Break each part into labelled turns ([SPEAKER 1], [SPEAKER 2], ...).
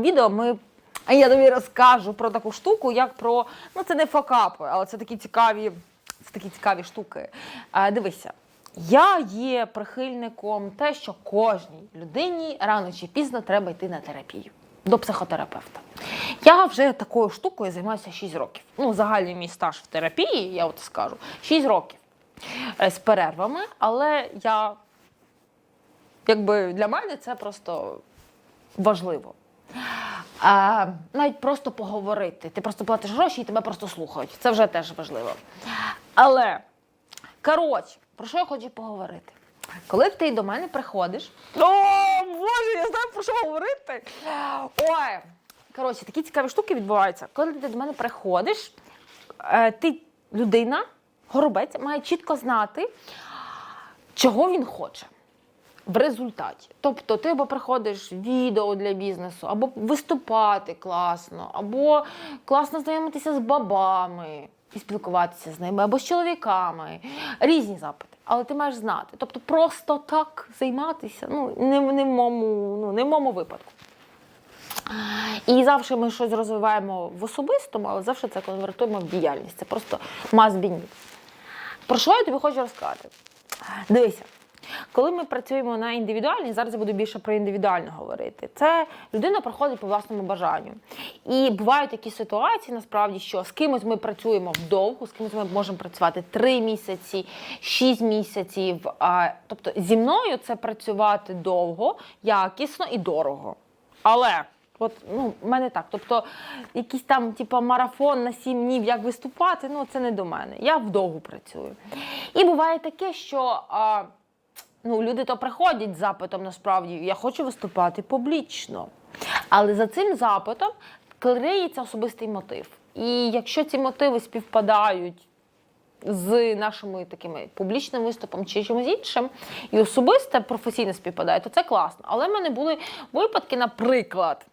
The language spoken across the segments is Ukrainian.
[SPEAKER 1] відео ми. А я тобі розкажу про таку штуку, як про. Ну, це не факапи, але це такі цікаві, це такі цікаві штуки. А, дивися, я є прихильником те, що кожній людині рано чи пізно треба йти на терапію до психотерапевта. Я вже такою штукою займаюся 6 років. Ну, загальний мій стаж в терапії, я от скажу, 6 років Е, з перервами, але я якби для мене це просто важливо. А, навіть просто поговорити. Ти просто платиш гроші і тебе просто слухають. Це вже теж важливо. Але, коротше, про що я хочу поговорити? Коли ти до мене приходиш. О, Боже, я знаю про що говорити. Ой, коротше, такі цікаві штуки відбуваються. Коли ти до мене приходиш, е, ти людина, горобець, має чітко знати, чого він хоче в результаті. Тобто ти або приходиш відео для бізнесу, або виступати класно, або класно знайомитися з бабами і спілкуватися з ними, або з чоловіками. Різні запити. Але ти маєш знати. Тобто просто так займатися, ну, не, не, в, моєму, ну, не в моєму випадку. І завжди ми щось розвиваємо в особистому, але завжди це конвертуємо в діяльність. Це просто need. Про що я тобі хочу розказати? Дивися, коли ми працюємо на індивідуальній, зараз я буду більше про індивідуально говорити. Це людина проходить по власному бажанню. І бувають такі ситуації, насправді, що з кимось ми працюємо вдовго, з кимось ми можемо працювати 3 місяці, 6 місяців. Тобто зі мною це працювати довго, якісно і дорого. Але От ну, в мене так. Тобто, якийсь там, типу, марафон на сім днів, як виступати, ну це не до мене. Я вдовго працюю. І буває таке, що а, ну, люди то приходять з запитом насправді, я хочу виступати публічно. Але за цим запитом криється особистий мотив. І якщо ці мотиви співпадають з нашими такими публічним виступом чи чимось іншим, і особисте професійно співпадає, то це класно. Але в мене були випадки, наприклад.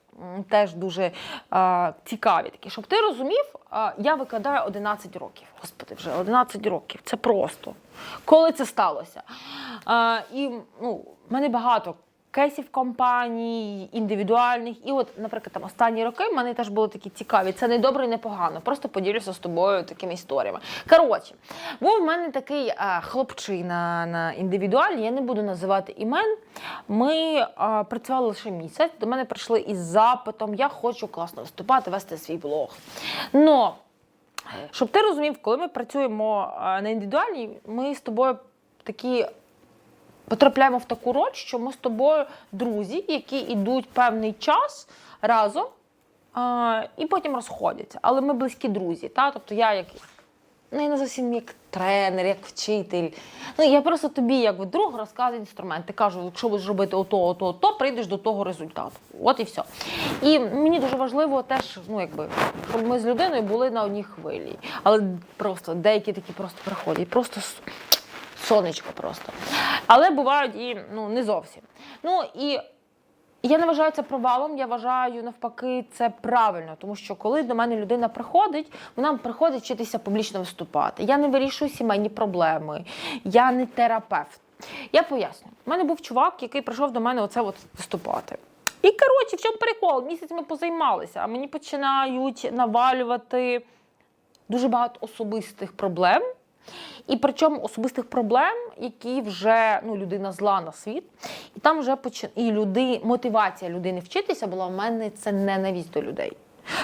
[SPEAKER 1] Теж дуже е, цікаві такі, щоб ти розумів, е, я викладаю 11 років. Господи, вже 11 років. Це просто. Коли це сталося? Е, і ну, в мене багато кейсів компаній, індивідуальних. І от, наприклад, там останні роки в мене теж були такі цікаві. Це не добре і не погано. Просто поділюся з тобою такими історіями. Коротше, був в мене такий а, хлопчина на індивідуальній, я не буду називати імен. Ми а, працювали лише місяць. До мене прийшли із запитом: я хочу класно виступати, вести свій блог. Но щоб ти розумів, коли ми працюємо а, на індивідуальній, ми з тобою такі потрапляємо в таку роль, що ми з тобою друзі, які йдуть певний час разом а, і потім розходяться. Але ми близькі друзі. Та? Тобто я як. Ну, я не зовсім як тренер, як вчитель. Ну, я просто тобі, як друг, розказую інструменти. Кажу, якщо будеш робити ото, ото, ото, прийдеш до того результату. От і все. І мені дуже важливо теж, ну, якби, щоб ми з людиною були на одній хвилі. Але просто деякі такі просто приходять, просто сонечко просто. Але бувають і ну, не зовсім. Ну і я не вважаю це провалом, я вважаю навпаки це правильно, тому що коли до мене людина приходить, вона приходить вчитися публічно виступати. Я не вирішую сімейні проблеми, я не терапевт. Я поясню, у мене був чувак, який прийшов до мене оце от виступати. І коротше, в чому прикол? Місяць ми позаймалися, а мені починають навалювати дуже багато особистих проблем. І причому особистих проблем, які вже ну, людина зла на світ, і там вже почин... і люди... мотивація людини вчитися була в мене це ненависть до людей.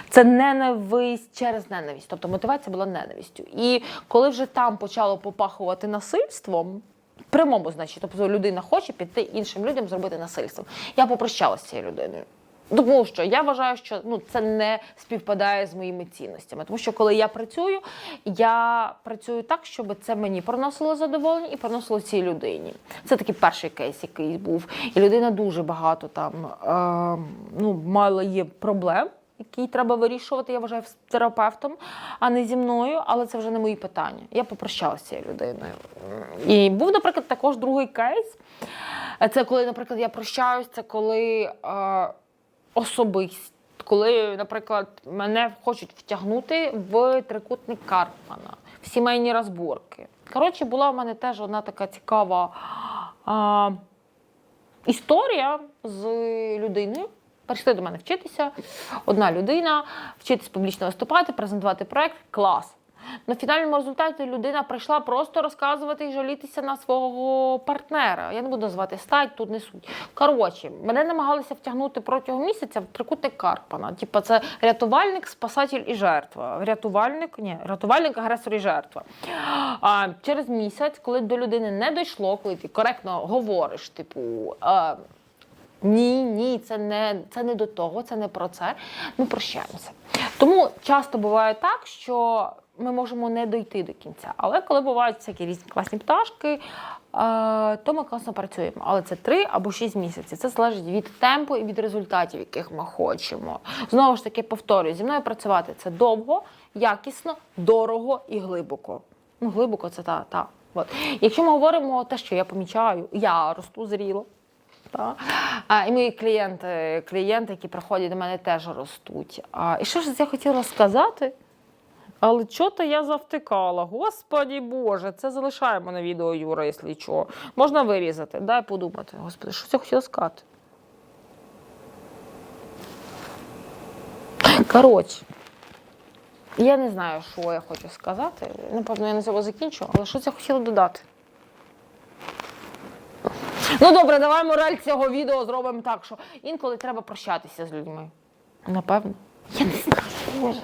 [SPEAKER 1] Це ненависть через ненависть. Тобто мотивація була ненавистю. І коли вже там почало попахувати насильством, прямому значенні, тобто людина хоче піти іншим людям зробити насильство. Я попрощалася з цією людиною. Тому що я вважаю, що ну це не співпадає з моїми цінностями. Тому що коли я працюю, я працюю так, щоб це мені приносило задоволення і приносило цій людині. Це такий перший кейс, який був. І людина дуже багато там е, ну, мала є проблем. Які треба вирішувати, я вважаю, з терапевтом, а не зі мною, але це вже не мої питання. Я попрощалася з цією людиною. І був, наприклад, також другий кейс. Це коли, наприклад, я прощаюсь, це коли е, особист, коли, наприклад, мене хочуть втягнути в трикутник Карпмана, в сімейні розборки. Коротше, була в мене теж одна така цікава а, історія з людиною, Прийшли до мене вчитися. Одна людина, вчитись публічно виступати, презентувати проект клас. На фінальному результаті людина прийшла просто розказувати і жалітися на свого партнера. Я не буду називати стать, тут не суть. Коротше, мене намагалися втягнути протягом місяця в трикутник Карпана. Типа це рятувальник, спасатель і жертва. Рятувальник, ні, рятувальник, агресор і жертва. А, через місяць, коли до людини не дійшло, коли ти коректно говориш, типу. А, ні, ні, це не, це не до того, це не про це. Ми прощаємося. Тому часто буває так, що ми можемо не дойти до кінця. Але коли бувають всякі різні класні пташки, е, то ми класно працюємо. Але це 3 або 6 місяців. Це залежить від темпу і від результатів, яких ми хочемо. Знову ж таки, повторюю, зі мною працювати це довго, якісно, дорого і глибоко. Ну, глибоко це та, та. От. Якщо ми говоримо те, що я помічаю, я росту зріло. Та? А, і мої клієнти, клієнти, які приходять до мене, теж ростуть. А, і що ж я хотіла сказати? Але чого-то я завтикала. Господі Боже, це залишаємо на відео, Юра, якщо що. Можна вирізати. Дай подумати. Господи, що я хотіла сказати? Коротше, я не знаю, що я хочу сказати. Напевно, я на цьому закінчу, але щось я хотіла додати. Ну добре, давай мораль цього відео зробимо так, що інколи треба прощатися з людьми. Напевно. Я не знаю. Боже.